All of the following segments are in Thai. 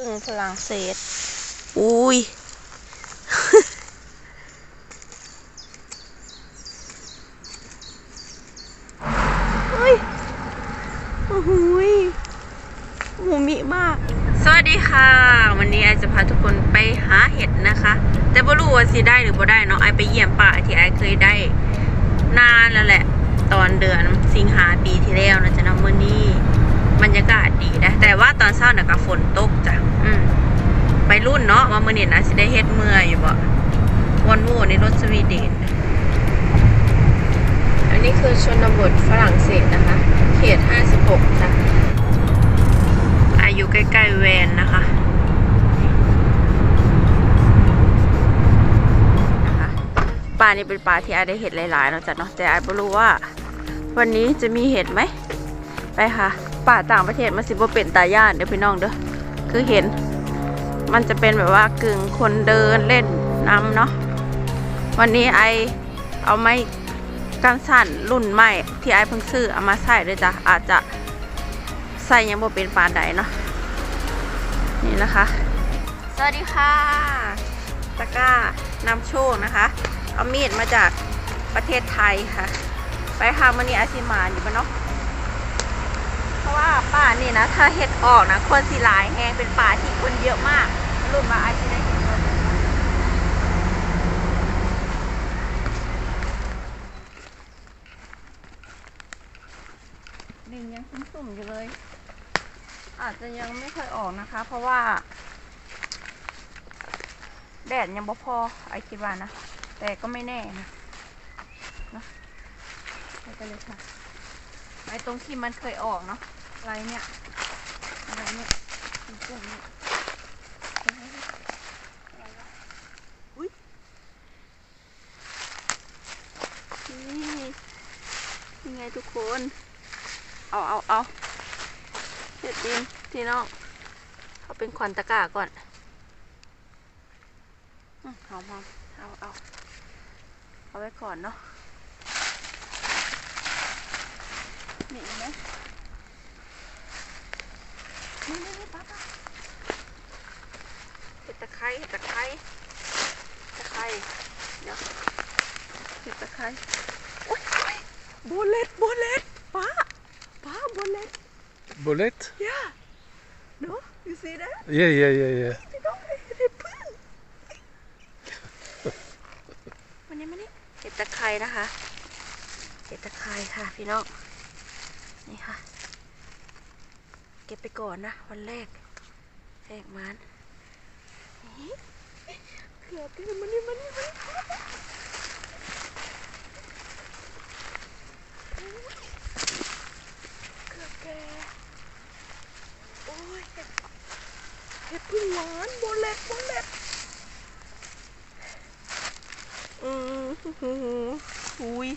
พึ่งฝรั่งเศส อุ้ย เฮ้ย โอ้โหยหมูมิมาก สวัสดีค่ะ วันนี้ไอจะพาทุกคนไปหาเห็ดนะคะ แต่ไม่รู้ว่าสิได้หรือบ่ได้เนาะไอไปเยี่ยมป่าที่ไอเคยได้นานแล้วแหละ ตอนเดือนสิงหาปีที่แล้วนะจ๊ะเนาะมื่อนี้ บรรยากาศดีนะแต่ว่าตอนเช้าน่ะก็ฝนตกจ้ะอืมไปรุ่นเนาะว่ามื่อนี้นะสิได้เฮ็ดเมื่อยอยู่บ่วนโวในรถสวีเดน อันนี้คือชนบทฝรั่งเศสนะคะ เขต 56 จ้ะ อายุใกล้ๆแวนนะคะนะคะป่านี้เป็นป่าที่ไอได้เห็ดหลายๆเนาะจ้ะเนาะแต่ไอไม่รู้ว่า วันนี้จะมีเห็ดไหม ไปค่ะป่าต่างประเทศมันสิบ่เป็นตาย่านเดี๋ยวพี่น้องเด้อคือเห็น มันจะเป็นแบบว่ากึ่งคนเดินเล่นน้ำเนาะวันนี้ไอเอาไม้กันสั่นรุ่นใหม่ที่ไอเพิ่งซื้อเอามาใส่ด้วยจ้ะอาจจะใส่ยังบ่เป็นปาใดเนาะนี่นะคะ สวัสดีค่ะตะกร้านำโชคนะคะ เอามีดมาจากประเทศไทยค่ะ ไปค่ะมันนี้อาชิมานอยู่ปะเนาะ ราะว่าป่านี่นะ ถ้าเห็ดออกนะคนสีหลายแหงเป็นป่าที่คนเยอะมากรุ่นมาอาชิได้เห็นคนดินยังสุ่มๆอยู่เลย อาจจะยังไม่ค่อยออกนะคะ เพราะว่า แดดยังบ่พอไอคิดว่านะ แต่ก็ไม่แน่นะนะไปกันเลยค่ะไอตรงที่มันเคยออกเนาะ อะไรเนี่ย อะไรเนี่ยกลุ่มเนี่ยอุ้ยนี่ยังไงทุกคน เอาเอาเอาเด็ดดินพี่น้องเขาเป็นควันตะกร้าก่อนหอมหอมเอาเอาเอาไว้ก่อนเนาะนี่เห็นไหม นี่นี่นี่ป้าป้าเห็ดตะไคร้เห็ดตะไคร้ตะไคร้เดี๋ยวเห็ดตะไคร้โอ๊ยโอ๊ยโบเลตโบเลตป้าป้าโบเลต Bolette? yeah no you see that Yeah, yeah, yeah, yeah. เห็ดพึ่งวันนี้มานี่เห็ดตะไคร้นะคะ เห็ดตะไคร้ค่ะพี่น้อง นี่ค่ะ เก็บไปก่อนนะ วันแรกแรกมันเกือบที่มันนี่มันนี่มันนี่เกือบแกโอ้ยเห็ดพึ่งหวานโบเล็ตโบเล็ตอืออหืออุ้ย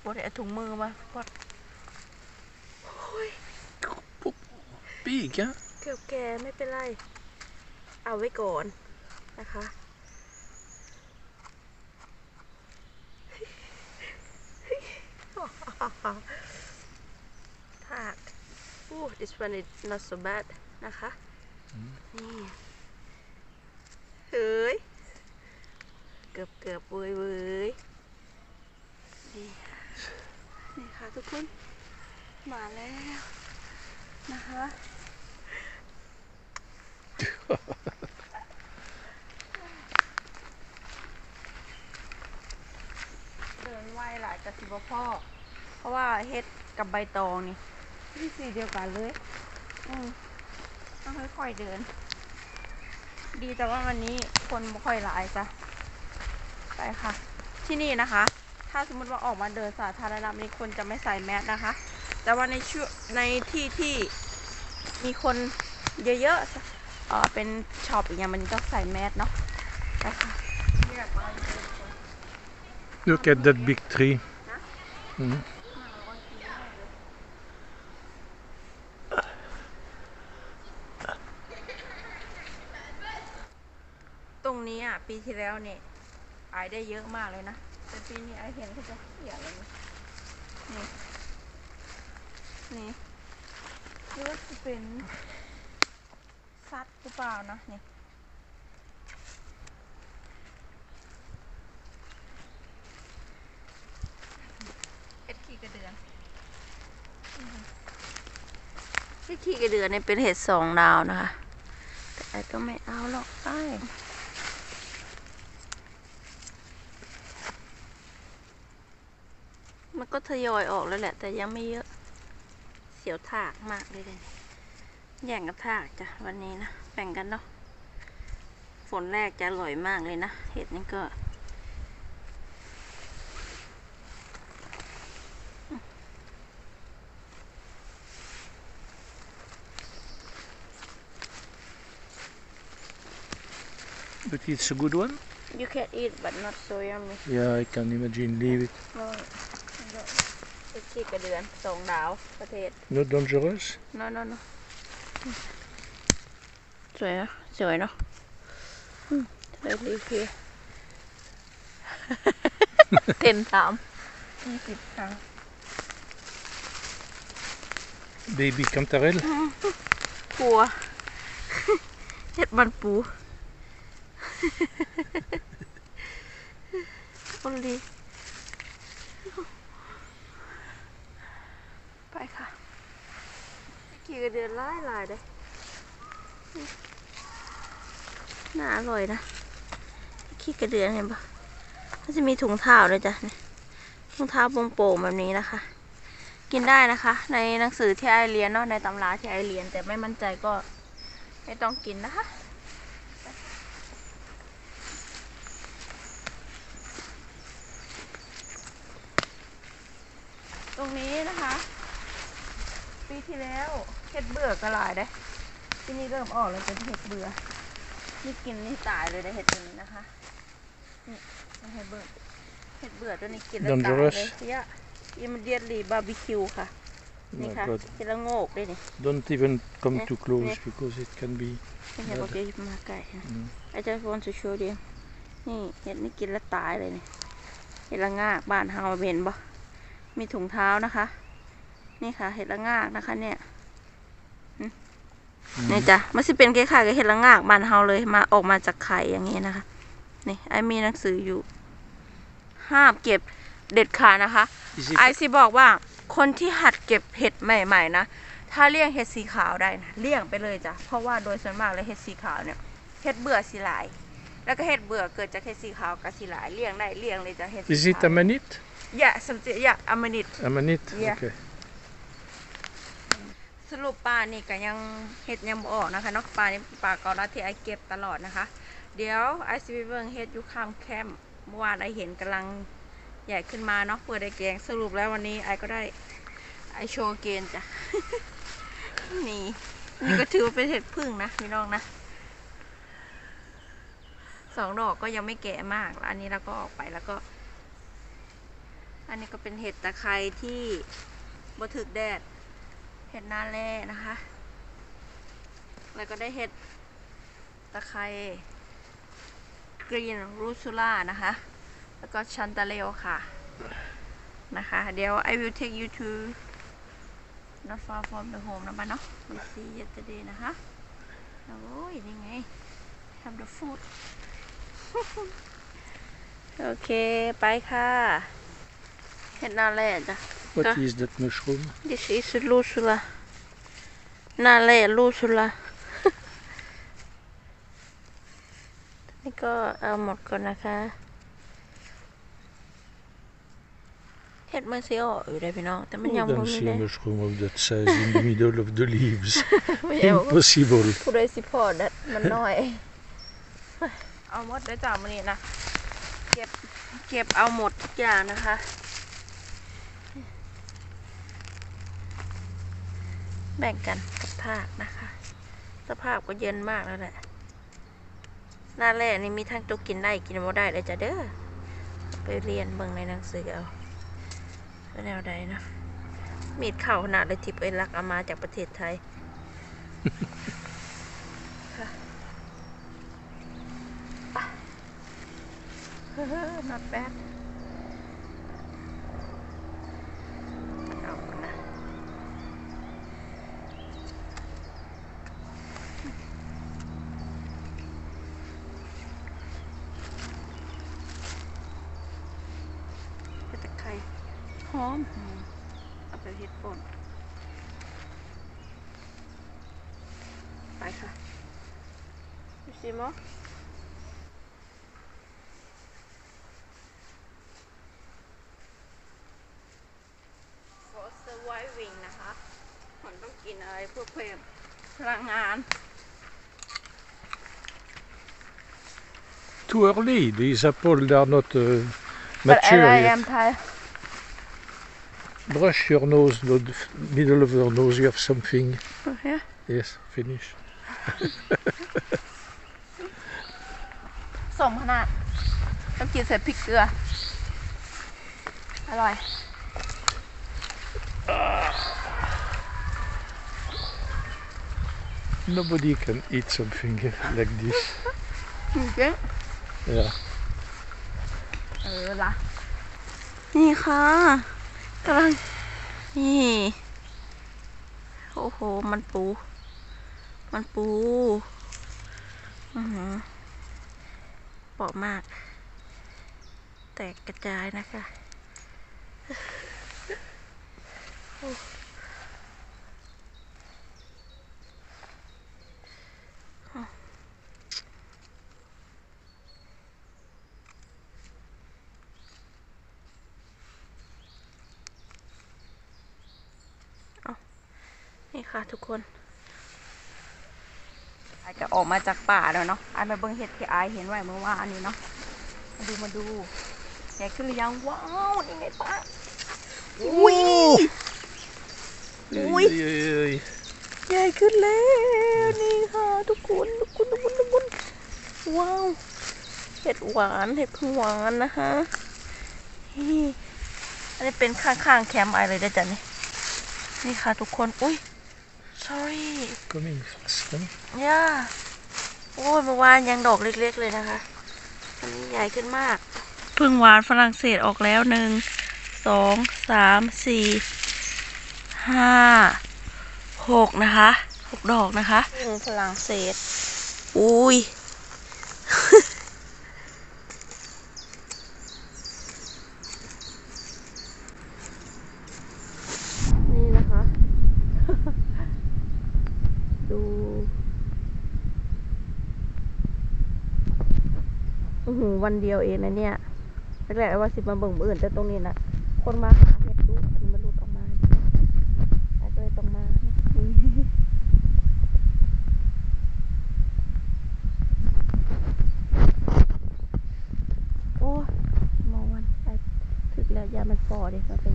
โบเล็ตถุงมือมาพอดโอ้ย Big, hein? เกือบแกไม่เป็นไร เอาไว้ก่อนนะคะ ถากอู้ this one is not so bad นะคะ นี่เฮ้ย เกือบเกือบเว้ยเว้ยนี่ค่ะนี่ค่ะทุกคน มาแล้วนะคะ เดินไหวหลายกับสิบพ่อ เพราะว่าเฮ็ดกับใบตองนี่ที่สีเดียวกันเลย อืมต้องค่อยๆเดิน ดีแต่ว่าวันนี้คนไม่ค่อยหลายจ้ะ ไปค่ะ ที่นี่นะคะ ถ้าสมมติว่าออกมาเดินสาธารณะนี่คนจะไม่ใส่แมสนะคะ แต่ว่าในช่วงในที่ที่มีคนเยอะๆเออเป็นช็อปอย่างเงี้ยมันต้องใส่แมสเนาะไปค่ะ Look at that big tree. Mhm. ตรงนี้อะ ปีที่แล้วเนี่ยอายได้เยอะมากเลยนะ แต่ปีนี้ไอายเห็นเขาจะเสียเลยนะนี่ นี่หรือว่าจะเป็น ซัดหรือเปล่านะนี่เห็ดขี้กระเดือนเห็ดขี้กระเดือนเนี่ยเป็นเห็ดสองดาวนะคะ แต่ไอ้ก็ไม่เอาหรอกไอ้มันก็ทยอยออกแล้วแหละ แต่ยังไม่เยอะ เสียวถากมากเลยเลย แย่งกับถากจ้ะวันนี้นะแบ่งกันเนาะฝนแรกจะอร่อยมากเลยนะ เห็ดนี่ก็ But it's a good one. you can eat but not so yummy Yeah, I can imagine. Leave it. เห็ดขี้กระเดือนสองดาวประเทศ Not dangerous. no no no สวยนะ สวยเนาะอืมเลยดีพีเต็นสามยี่สิบครั้ง Baby cantarelle. ปัวเห็ดมันปูคนดีไปค่ะ กี่กระเดือนไล่ลายเลยน่าอร่อยนะขี้กระเดือนเห็นปะมันจะมีถุงเท้าด้วยจ้ะถุงเท้าโป่งๆแบบนี้นะคะ กินได้นะคะ ในหนังสือที่ไอเรียนเนาะในตำราที่ไอเรียน แต่ไม่มั่นใจก็ไม่ต้องกินนะคะตรงนี้นะคะ ที่แล้วเห็ดเบื่อกระลายได้ปีนี้เริ่มออกแล้วเป็นเห็ดเบื่อนี่กินนี่ตายเลยได้เห็ดตัวนี้นะคะนี่เห็ดเบื่อเห็ดเบื่อตัวนี้กินแล้วตายเลย Dangerous เยอะอิมเดียตลีบาร์บีคิวค่ะนี่ My ค่ะ God. กินแล้วโงกด้วยนี่ Don't even come Yeah, too close yeah. because it can be. ไม่ใช่บอกจะมาไก่นะอืม I just want to show them นี่เห็ดนี่กินแล้วตายเลยนี่เห็ดละงากบ้านเฮาเห็นบ่มีถุงเท้านะคะ นี่ค่ะ เห็ดละงากนะคะเนี่ยนี่จ้ะมันสิเป็นคล้ายๆกับเห็ดละงากบ้านเฮาเลยมาออกมาจากไข่อย่างงี้นะคะ นี่ไอมีหนังสืออยู่ ห้ามเก็บเด็ดขาดนะคะ Is ไอ it ซีบอกว่าคนที่หัดเก็บเห็ดใหม่ ๆ นะถ้าเลี่ยงเห็ดสีขาวได้นะเลี่ยงไปเลยจ้ะเพราะว่าโดยส่วนมากเลยเห็ดสีขาวเนี่ยเห็ดเบื่อสีหลาย แล้วก็เห็ดเบื่อเกิดจากเห็ดสีขาวกับสีหลายเลี่ยงได้เลี่ยงเลยจ้ะเห็ดสี is it ขาว amanit? อย่าสมจิอย่าอมนิต Amanit. Yeah. Okay. สรุปปลานี่ก็ยังเห็ดยังบ่ออกนะคะนอกปลานี่ปลากอลัดที่ไอเก็บตลอดนะคะ เดี๋ยวไอซีเบิงเห็ดอยู่ข้ามแคมป์เมื่อวานไอเห็นกำลังใหญ่ขึ้นมาเนาะเปิดไอแกงสรุปแล้ววันนี้ไอก็ได้ไอโชว์เกณฑ์จ้ะนี่นี่ก็ถือว่าเป็นเห็ดพึ่งนะพี่น้องนะสองดอกก็ยังไม่แก่มากแล้วอันนี้เราก็ออกไปแล้วก็ อันนี้ก็เป็นเห็ดตะไคร้ที่บ่ถึกแดด เห็ดหน้าแร่นะคะ แล้วก็ได้เห็ดตะไคร้กรีนรูซูล่านะคะ แล้วก็ชันตาเลวค่ะ นะคะ เดี๋ยว I will take you to not far from the home นะบ้านเนาะ we see yesterday นะคะ โอ้ยนี่ไง have the food โอเค ไปค่ะ เห็ดหน้าแร่จ้ะ What Ah. is that mushroom? This is Lucula. นาเล่ลูสุลานี่ก็เอาหมดก่อนนะคะ เห็ดมันสิออกอยู่ได้พี่น้อง แต่มัน You ยังบ่ don't มี see เล a ย mushroom of that size in the middle of the leaves. ไม่เอา Impossible. ผู้ใดสิพอดมันน้อย เอาหมดได้จากมันนี่นะ เก็บ เก็บเอาหมดทุกอย่างนะคะ แบ่งกันกับภาคนะคะ สภาพก็เย็นมากแล้วแหละ หน้าแรกนี่มีทั้งตัวกินได้กินไม่ได้เลยจ้ะเด้อ ไปเรียนเบิ่งในหนังสือเอาเป็นแนวใดเนาะ มีดเข่าขนาดเลยทิพย์เอ้ยรักเอามาจากประเทศไทยค่ะไป not bad เอาก่อนนะ น หอมหอม เอาไปเฮ็ดป่นไปค่ะดูสิมอโรสไววิงนะคะมันต้องกินอะไรเพื่อเพิ่มพลังงาน Too early. These apples they are not uh, But mature I yet. am tired. Brush your nose, the f- middle of your nose. You have something. Okay. Yes, finish. สมขนาดต้องกินใส่พริกเกลือ อร่อย Nobody can eat something like this. จริง Yeah. เออละนี่ค่ะ กำลัง นี่ โอ้โห มันปู มันปูอือหือเปาะมาก แตกกระจายนะคะ ค่ะทุกคนอายจะออกมาจากป่าแล้วเนาะอายมาเบิ่งเห็ดที่อายเห็นไว้เมื่อวานนี้เนาะมาดูมาดูใหญ่ขึ้นหรือยังว้าวนี่ไงป้าอุ้ยอุ้ย Oi, oi, oi. ใหญ่ขึ้นแล้วนี่ค่ะทุกคนทุกคนทุกคนทุกคนว้าวเห็ดหวานเห็ดพึ่งหวานนะคะนี่อันนี้เป็นข้างๆแคมป์ไอเลยได้อจ้ะนี่นี่ค่ะทุกคนอุ้ย sorry Coming fast. Huh? ย่าโอ้ยเมื่อวานยังดอกเล็ก ๆ เลยนะคะ อันนี้ใหญ่ขึ้นมากพึ่งหวานฝรั่งเศสออกแล้วหนึ่ง สอง สาม สี่ ห้า หกนะคะ หกดอกนะคะพึ่งฝรั่งเศส อุ้ย นี่นะคะ ดูโอ้โหูวันเดียวเองนะเนี่ยแรกๆว่าสิมาเบิ่งอื่นแต่ตรงนี้นะคนมาหาเห็ดดูอันมันหลุดออกมาอาจจะเลยต้องมาโอ้มองวันไปถึกแล้วยามันฟอเด็กมันเป็น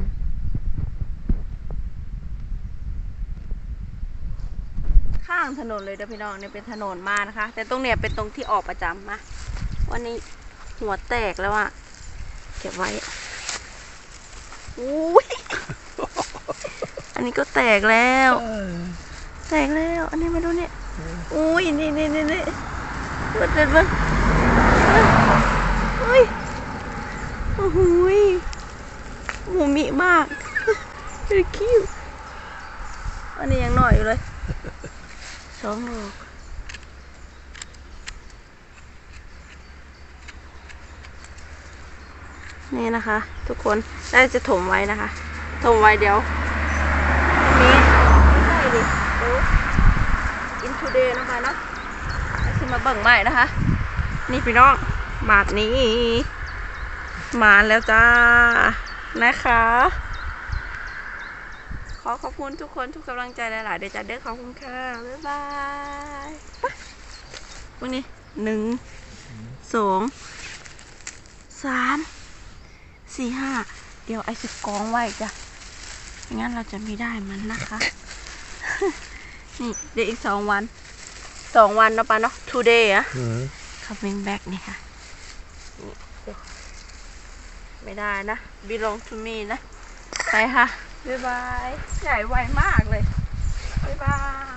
ข้างถนนเลยเด้อพี่น้องเนี่ยเป็นถนนมานะคะ แต่ตรงเนี้ยเป็นตรงที่ออกประจำมาวันนี้ หัวแตกแล้วอะเก็บไว้อุ้ยอันนี้ก็แตกแล้ว แตกแล้ว อันนี้มาดูเนี่ยอุ้ยนี่นี่นี่นี่เปิดเปิดเปิดอุ้ยโอ้โหยหมูมิมาก very cute อันนี้ยังหน่อยอยู่เลยสองดอก นี่นะคะ ทุกคนได้จะถมไว้นะคะ ถมไว้เดี๋ยวนี้ไม่ใช่ดิเดี๋ยวอินทูเดย์นะคะเนาะขึ้นมาเบิ่งใหม่นะคะ นี่พี่น้องบาทนี้มาแล้วจ้านะคะขอขอบคุณทุกคนทุกกำลังใจหลายๆเดี๋ยวจะเด้อขอบคุณค่ะ บ๊ายบายไปวันนี้หนึ่งสองสาม สี่ห้าเดี๋ยวไอ้สิบกองไว้จ้ะไม่งั้นเราจะไม่ได้มันนะคะ นี่เดี๋ยวอีกสองวันสองวันเนาะปะเนาะ today อะ Mhm. coming back นี่ค่ะนี่เดี๋ยวไม่ได้นะ belong to me นะ ไปค่ะ บ๊ายบาย ใหญ่ไวมากเลย บ๊ายบาย